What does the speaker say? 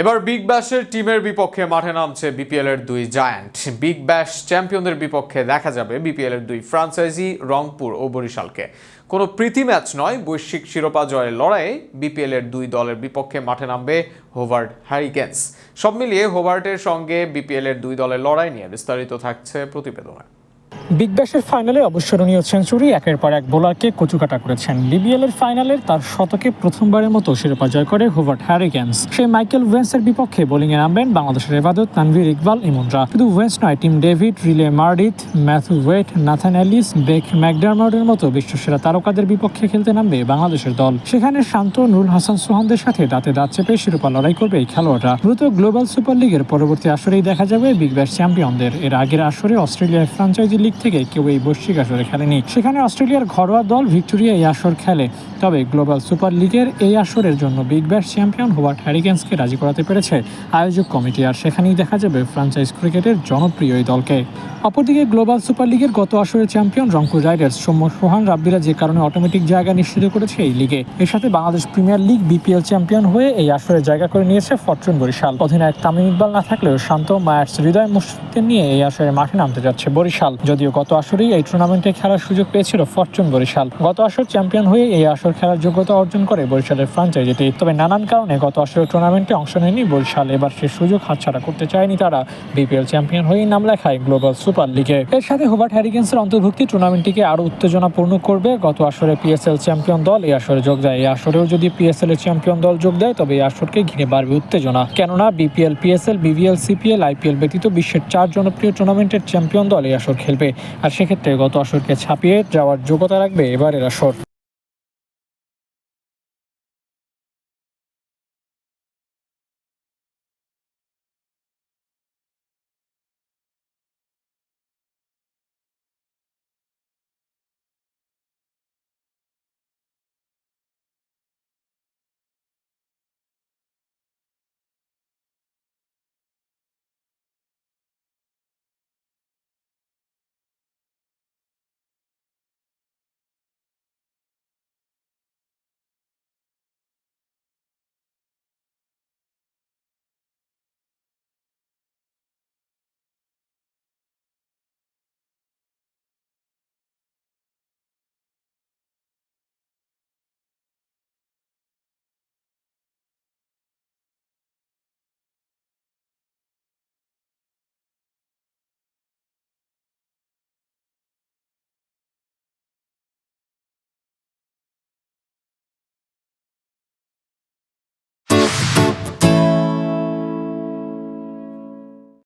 এবার বিগ ব্যাশের টিমের বিপক্ষে মাঠে নামছে বিপিএল এর দুই জায়ান্ট। বিগ ব্যাশ চ্যাম্পিয়নদের বিপক্ষে দেখা যাবে বিপিএল এর দুই ফ্রাঞ্চাইজি রংপুর ও বরিশালকে। কোনো প্রীতি ম্যাচ নয়, বৈশ্বিক শিরোপা জয়ের লড়াইয়ে বিপিএল এর দুই দলের বিপক্ষে মাঠে নামবে হোভার্ড হ্যারিকেন্স সব মিলিয়ে হোভার্টের সঙ্গে বিপিএল এর দুই দলের লড়াই নিয়ে বিস্তারিত থাকছে প্রতিবেদনে। বিগ ব্যাশের ফাইনালে অবিস্মরণীয় সেঞ্চুরি, একের পর এক বোলারকে কচুকাটা করেছেন। বিবিএল এর ফাইনালের তার শতকে প্রথমবারের মতো শিরোপা জয় করে হুভার্ট হ্যারিকেন্স। সেই মাইকেল ওয়েন্সের বিপক্ষে বোলিংয়ে নামবেন বাংলাদেশের এবাদত তানভীর ইকবাল, ইমনরা। শুধু ওয়েন্স নয়, Tim David, Riley Meredith, Matthew Wade, Nathan Ellis Ben ম্যাকডারমার্ডের মতো বিশ্বসেরা তারকাদের বিপক্ষে খেলতে নামবে বাংলাদেশের দল। সেখানে শান্ত নুরুল হাসান সোহানদের সাথে দাঁতে দাঁত চেপে শিরোপা লড়াই করবে এই খেলোয়াড়রা। মূলত গ্লোবাল সুপার লিগের পরবর্তী আসরেই দেখা যাবে বিগ ব্যাশ চ্যাম্পিয়নদের। এর আগের আসরে অস্ট্রেলিয়ার ফ্রাঞ্চাইজি লিগ থেকে কেউ এই বৈশ্বিক আসরে খেলেনি। সেখানে অস্ট্রেলিয়ার ঘরোয়া দল ভিক্টোরিয়া এই আসর খেলে। তবে গ্লোবাল সুপার লিগের এই আসরের জন্য বিগ ব্যাশ চ্যাম্পিয়ন হোয়ার্ট হ্যারিকেন্সকে রাজি করাতে পেরেছে আয়োজক কমিটি। আর সেখানেই দেখা যাবে ফ্রাঞ্চাইজ ক্রিকেটের জনপ্রিয় এই দলকে। অপরদিকে গ্লোবাল সুপার লিগের গত আসরের চ্যাম্পিয়ন রংপুর রাইডার্স সৌম্য সোহান রাব্বিরা যে কারণে অটোমেটিক জায়গা নিশ্চিত করেছে এই লিগে। এর সাথে Bangladesh Premier League, BPL champion হয়ে এই আসরে জায়গা করে নিয়েছে ফরচুন বরিশাল। অধিনায়ক তামিম ইকবাল না থাকলেও শান্ত মায়ার্স হৃদয় মুশফিকদের নিয়ে এই আসরে মাঠে নামতে যাচ্ছে বরিশাল। যদিও গত আসরেই এই টুর্নামেন্টে খেলার সুযোগ পেয়েছিল ফরচুন বরিশাল। গত আসর চ্যাম্পিয়ন হয়ে এই আসর খেলার যোগ্যতা অর্জন করে বরিশালের ফ্রাঞ্চাইজিটি তবে নানান কারণে গত আসরের টুর্নামেন্টে অংশ নেয়নি বরিশাল। এবার সে সুযোগ হাতছাড়া করতে চায়নি তারা। বিপিএল চ্যাম্পিয়ন হয়েই নাম লেখায় গ্লোবাল সুপার লিগে। এর সাথে হোবার্ট হ্যারিকেন্সের অন্তর্ভুক্তি টুর্নামেন্টটিকে আরও উত্তেজনাপূর্ণ করবে। গত আসরে পিএসএল চ্যাম্পিয়ন দল এই আসরে যোগ দেয়। এই আসরেও যদি পিএসএল এর চ্যাম্পিয়ন দল যোগ দেয়, তবে এই আসরকে ঘিরে বাড়বে উত্তেজনা। কেননা BPL, PSL, BVL, CPL, IPL ব্যতীত বিশ্বের চার জনপ্রিয় টুর্নামেন্টের চ্যাম্পিয়ন দল এই আসর খেলবে। আর সেক্ষেত্রে গত আসরকে ছাপিয়ে যাওয়ার যোগ্যতা রাখবে এবারের আসর।